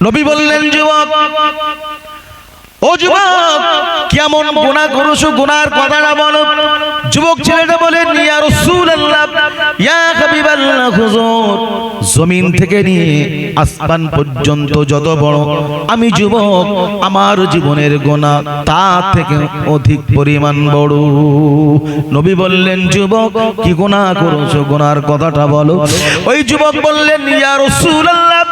নবী বললেন যুবক ও যুবক কেমন গুণা করছ গুনার কথাটা বলো। যুবক ছেলেটা বলে, ইয়া রাসূলুল্লাহ, ইয়া হাবিবাল্লাহ, হুজুর, জমিন থেকে নিয়ে আসমান পর্যন্ত যত বড়, আমি যুবক, আমার জীবনের গোনা তা থেকে অধিক পরিমাণ বড়। নবী বললেন, যুবক, কি গুনাহ করছ? গুনার কথাটা বলো। ওই যুবক বললেন, ইয়া রাসূলুল্লাহ,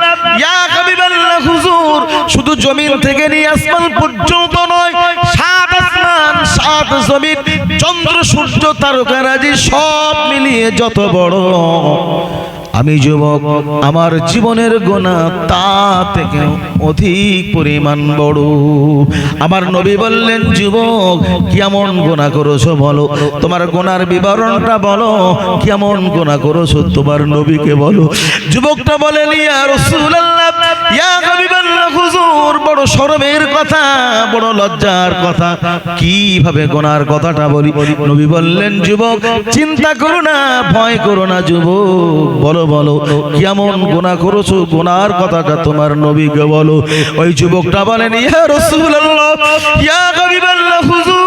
ইয়া হাবিবাল্লাহ, হুজুর, শুধু জমিন থেকে নিয়ে আসমান পর্যন্ত নয়, সাত আসমান, সাত জমিন, চন্দ্র, সূর্য তারকারাজি সব মিলিয়ে যত বড়। আমি যুবক, আমার জীবনের গোনা তা থেকে অধিক পরিমাণ বড়। আমার নবী বললেন, যুবক, কেমন গোনা করেছ বলো? তোমার গোনার বিবরণটা বলো। কেমন গোনা করেছ? তোমার নবীকে বলো। যুবকটা বলেন, ইয়া রাসূলুল্লাহ ইয়া হাবিবাল্লাহ হুজুর বড় শরমের কথা বড় লজ্জার কথা। কীভাবে গোনার কথাটা বলি? নবী বললেন যুবক চিন্তা করো না ভয় করো না যুবক। বলো বলো কেমন গোনা করেছ? গোনার কথাটা তোমার নবীকে বলো। ওই যুবকটা বলেন ইয়া রাসূলুল্লাহ ইয়া হাবিবাল্লাহ হুজুর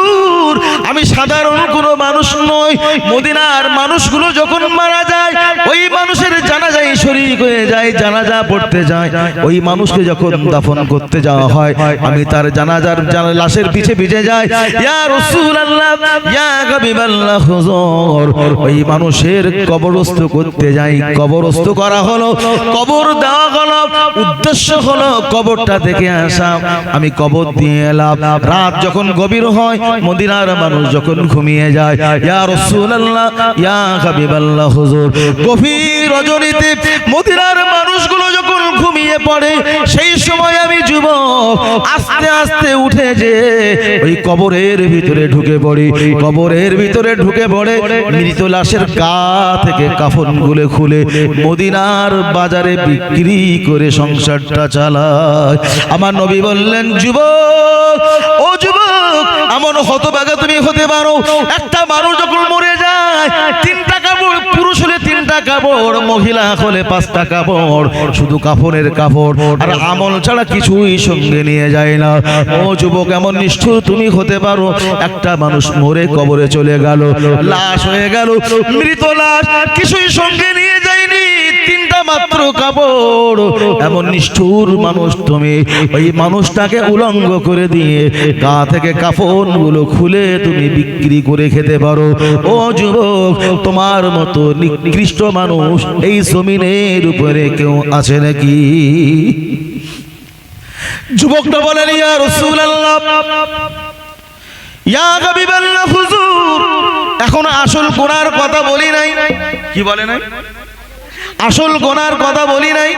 আমি সাধারণ কোনো মানুষ নই। মদিনার মানুষগুলো যখন মারা যায়, ওই মানুষের জানাজাই শরীক হয়ে যায়, জানাজা পড়তে যায়। ওই মানুষকে যখন দাফন করতে যাওয়া হয়, আমি তার জানাজার জানা- লাশের পিছে পিছে যাই। ইয়া রাসূলুল্লাহ, ইয়া হাবিবাল্লাহ হুজুর। ওই মানুষের কবরস্থ করতে যাই। কবরস্থ করা হলো, কবর দেওয়া হলো, উদ্দেশ্য হলো কবরটা দেখে আসা। আমি কবর দিয়ে এলাম। রাত যখন গভীর হয় মদিনার মানুষ যখন ঘুমিয়ে যায়, ইয়া রাসূলুল্লাহ, ইয়া হাবিবাল্লাহ, হুজুর। গভীর রজনীতে মদিনার মানুষগুলো যখন ঘুমিয়ে পড়ে, সেই সময় আমি যুবক আস্তে আস্তে উঠে যে ওই কবরের ভিতরে ঢুকে পড়ি। কবরের ভিতরে ঢুকে পড়ে মৃত লাশের গা থেকে কাফন গুলে খুলে মদিনার বাজারে বিক্রি করে সংসারটা চালায়। আমার নবী বললেন, যুবক, ও যুবক এমন হতবাগা তুমি হতে পারো। একটা মানুষ যখন মরে যায়, তিনটা কাপড়, পুরুষ হলে তিনটা কাপড়, মহিলা হলে পাঁচটা কাপড়, শুধু কাপড়ের কাপড়। আর আমল ছাড়া কিছুই সঙ্গে নিয়ে যায় না। ও যুবক, এমন নিষ্ঠুর তুমি হতে পারো। একটা মানুষ মরে কবরে চলে গেল, লাশ হয়ে গেল, মৃত লাশ কিছুই সঙ্গে নিয়ে যায়নি। তিনটা মাত্র কাপড়। এমন নিষ্ঠুর মানুষ তুমি। ওই মানুষটাকে উলঙ্গ করে দিয়ে গা থেকে কাফনগুলো খুলে তুমি বিক্রি করে খেতে পারো। ও যুবক, তোমার মতো নিকৃষ্ট মানুষ এই জমিনের উপরে কেউ আছে নাকি? যুবকটা বলেন ইয়া রাসূলুল্লাহ, ইয়া হাবিবাল্লাহ, হুজুর, এখন আসল গোনার কথা বলি নাই। কি বলে নাই? আসল গোনার কথা বলি নাই।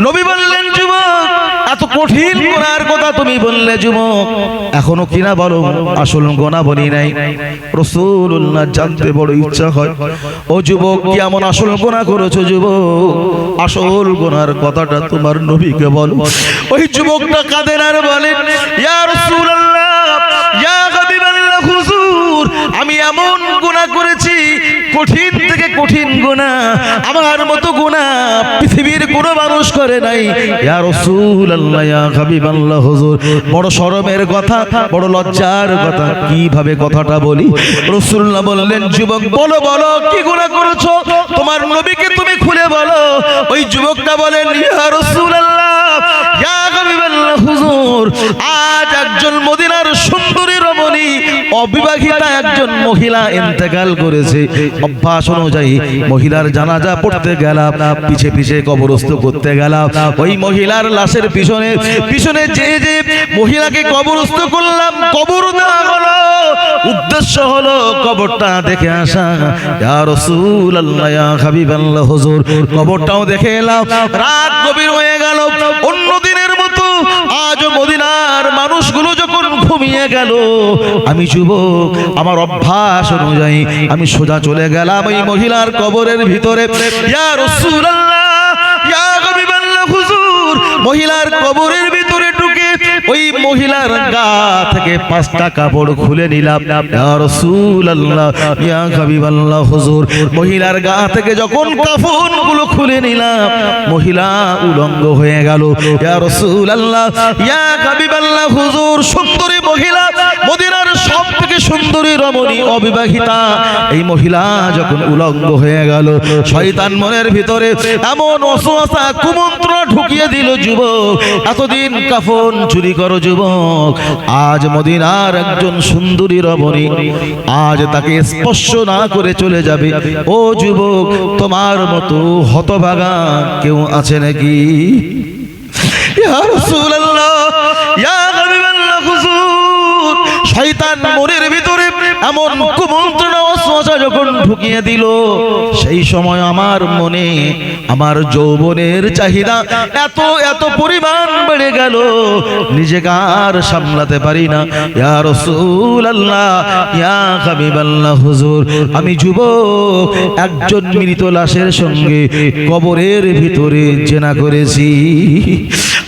নবী বললেন, যুবক, এত কঠিন গোনার কথা তুমি বললে, যুবক। এখনও কিনা বলো, আসল গোনা বলি নাই। রসুল্লাহ জানতে বড় ইচ্ছা হয়। ও যুবক, কি এমন আসল গোনা করেছ, যুবক? আসল গোনার কথাটা তোমার নবীকে বল। ওই যুবকটা কাদের আর বলে, ইয়া রাসূলুল্লাহ, ইয়া হাবিবাল্লাহ হুজুর, আমি এমন গোনা করেছি কঠিন থেকে কঠিন গুনাহ আমার মতো গুনাহ পৃথিবীর কোনো মানুষ করে নাই। ইয়া রাসূলুল্লাহ, ইয়া হাবিবাল্লাহ, হুজুর, বড় শরমের কথা, বড় লজ্জার কথা। কীভাবে কথাটা বলি? রাসূলুল্লাহ বললেন, যুবক, বলো বলো, কি গুনাহ করেছ? তোমার নবীকে তুমি খুলে বলো। ওই যুবকটা বলেন, ইয়া রাসূলুল্লাহ, ইয়া হাবিবাল্লাহ, হুজুর, আজ একজন মদিনার সুন্দরী রমণী অবিবাহিতা একজন মহিলা ইন্তেকাল করেছে। অভ্যাস অনুযায়ী মহিলার জানাজা পড়তে গেলাম, পিছে পিছে কবরস্থ করতে গেলাম। ওই মহিলার লাশের পিছনে পিছনে যে যে মহিলাকে কবরস্থ করলাম, কবর উদ্দেশ্য হলো কবরটা দেখে আসা। ইয়া হাবিবাল্লাহ, হুজুর, কবরটাও দেখে এলাম। রাত গভীর হয়ে গেল। অন্য দিনের মতো আজ মদিনার মানুষগুলো যখন ঘুমিয়ে গেল, আমি যুবক, আমার অভ্যাস অনুযায়ী আমি সোজা চলে গেলাম এই মহিলার কবরের ভিতরে। মহিলার কবরের ভিতরে গা থেকে মহিলার গা থেকে যখন কাফনগুলো খুলে নিলাম, মহিলা উলঙ্গ হয়ে গেল। ইয়া রাসূলুল্লাহ, ইয়া হাবিবাল্লাহ, হুজুর সুন্দরী মহিলা মদিনার সব থেকে সুন্দরী রমণী অবিবাহিতা। এই মহিলা যখন উলঙ্গ হয়ে গেল, শয়তান মনের ভিতরে এমন অসুয়াশা কুমন্ত্র ঢুকিয়ে দিল যুবক, এতদিন কাফন চুরি করো যুবক, আজ মদিনার একজন সুন্দরী রমণী, আজ তাকে স্পর্শ না করে চলে যাবে। ও যুবক, তোমার মতো হতভাগা কেউ আছে নাকি? ইয়া রাসূলুল্লাহ, ইয়া হাবিবাল্লাহ, হুজুর, শয়তান ভিতরে এমন কুমন্ত্রণা অশ্বাসা যখন ঢুকিয়ে দিল সেই সময় আমার মনে আমার যৌবনের চাহিদা এত এত পরিমাণ বেড়ে গেল। নিজেকে আর সামলাতে পারি না। ইয়া রাসূলুল্লাহ ইয়া হাবিবাল্লাহ হুজুর আমি যুবক একজন মৃত লাশের সঙ্গে কবরের ভিতরে জেনা করেছি।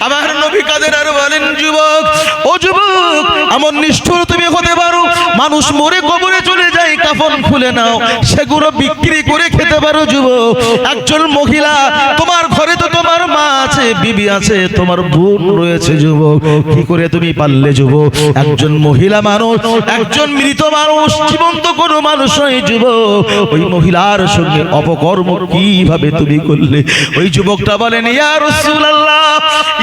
আমার নবী কাদের আর বলেন যুবক ও যুবক এমন নিষ্ঠুর তুমি হতে পারো। মানুষ মরে কবরে চলে যায়, কাফন খুলে নাও। সেগুলো বিক্রি করে খেতে পারো যুবক। একজন মহিলা, তোমার ঘরে তো তোমার মা আছে, বিবি আছে, তোমার বোন রয়েছে যুবক। কি করে তুমি পারলে যুবক? একজন মহিলা মানুষ, একজন মৃত মানুষ, জীবন্ত কোনো মানুষ নয় যুবক। ওই মহিলার সঙ্গে অপকর্ম কীভাবে তুমি করলে? ওই যুবকটা বলেন, ইয়া রাসূলুল্লাহ,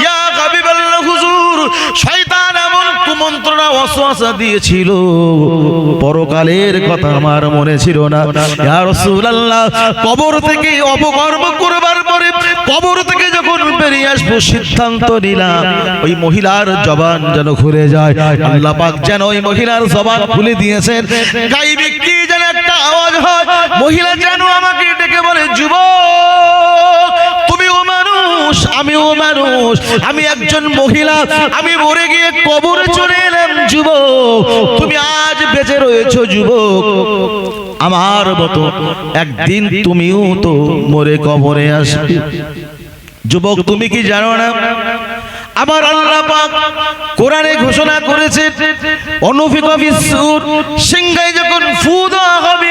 ইয়া হাবিবাল্লাহ হুজুর, শয়তান এমন কুমন্ত্রণা দিয়েছিল। পরকালের কথা আমার মনে ছিল না। ইয়া রাসূলুল্লাহ, কবর থেকে করবার পরে কবর থেকে যখন বেরিয়ে সিদ্ধান্ত নিলাম, ওই মহিলার জবান যেন খুলে যায়। আল্লাহ পাক যেন ওই মহিলার জবান খুলে দিয়েছেন। গাইবি কি যেন একটা আওয়াজ হয়। মহিলা যেন আমাকে ডেকে বলে, যুবক মানুষ আমিও মানুষ, আমি একজন মহিলা, আমি মরে গিয়ে কবরে চলে এলাম, যুবক। তুমি আজ বেঁচে রয়েছো, যুবক। আমার মতো একদিন তুমিও তো মরে কবরে আসবে। যুবক, তুমি কি জানো না? আমার আল্লাহ পাক কোরআনে ঘোষণা করেছে অনুফিক সিংহায় যখন ফু দেওয়া হবে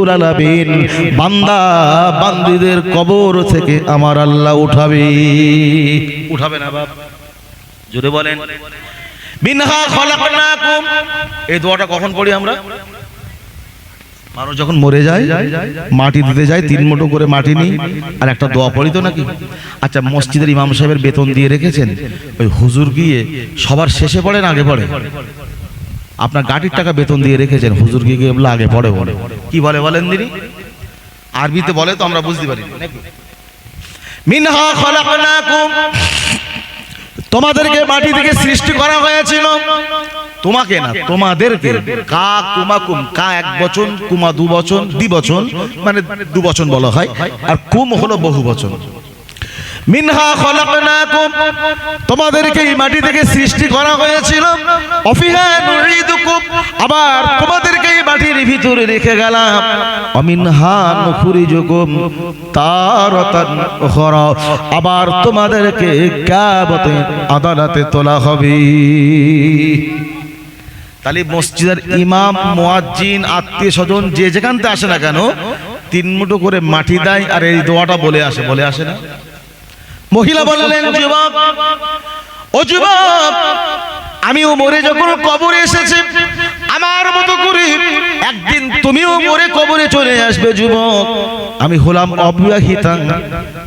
আলামিন, বান্দা বান্দীদের কবর থেকে আমার আল্লাহ উঠাবে। উঠাবে না বাপ। জোরে বলেন। মিনহা খলাকনাকুম। এই দোয়াটা কখন পড়ি আমরা? মানুষ যখন মরে যায়, মাটি দিতে যায়, তিন মুঠো করে মাটি নিই। আর একটা দোয়া পড়ি তো নাকি? আচ্ছা মসজিদের ইমাম সাহেবের বেতন দিয়ে রেখেছেন। ওই হুজুর গিয়ে সবার শেষে পড়ে না আগে পড়ে? আপনার গাড়ির টাকা বেতন দিয়ে রেখেছেন, হুজুর গিয়ে আগে পড়ে বলে। কি বলে বলেন দিদি আরবিতে বলে তো আমরা বুঝতে পারি তোমাদেরকে মাটি থেকে সৃষ্টি করা হয়েছিল। তোমাকে না, তোমাদেরকে। কা কুমাকুম, কা এক বচন, কুমা দু বচন, দ্বি বচন মানে দু বচন বলা হয়। আর কুম হলো বহু বচন। মিনহা খলাকনাকুম। তোমাদেরকে এই মাটি থেকে সৃষ্টি করা হয়েছিল। অফিহা আবার তোমাদেরকে এই মাটির ভিতরে রেখে গেলাম। অমিনহা নুখরিজুকুম তারাতান উখরা। আবার তোমাদেরকে কিয়ামতে আদালতে তোলা হবে। তাহলে মসজিদের ইমাম, মুয়াজ্জিন আত্মীয় স্বজন যে যেখান থেকে আসে না কেন, তিন মুঠো করে মাটি দেয় আর এই দোয়াটা বলে আসে বলে আসে না? মহিলা বললেন যুবক, ও যুবক, আমিও মরে যখন কবরে এসেছি, আমার মতো করে একদিন তুমিও মরে কবরে চলে আসবে যুবক। আমি হলাম অবিবাহিতা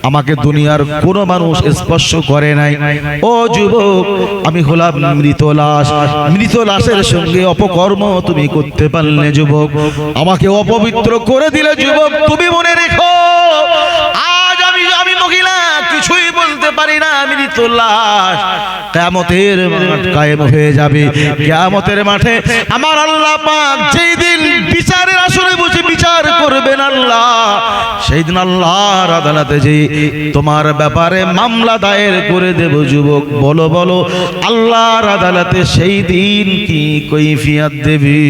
আমাকে দুনিয়ার কোনো মানুষ স্পর্শ করে নাই। ও যুবক, আমি হলাম মৃত লাশ। মৃত লাশের সঙ্গে অপকর্ম তুমি করতে পারলে যুবক। আমাকে অপবিত্র করে দিলে যুবক, তুমি মনে রেখো। আজ আমি আমি মহিলা, কিছুই বলতে পারি না মৃত লাশ কিয়ামতের মাঠ কায়েম হয়ে যাবে। কিয়ামতের মাঠে আমার আল্লাহ পাক যেই দিন বিচারের আসরে বসে বিচার করবেন আল্লাহ সেই দিন আল্লাহর আদালতে যে তোমার ব্যাপারে মামলা দায়ের করে দেব যুবক, বলো বলো, আল্লাহর আদালতে সেই দিন কি কৈফিয়াত দেবী?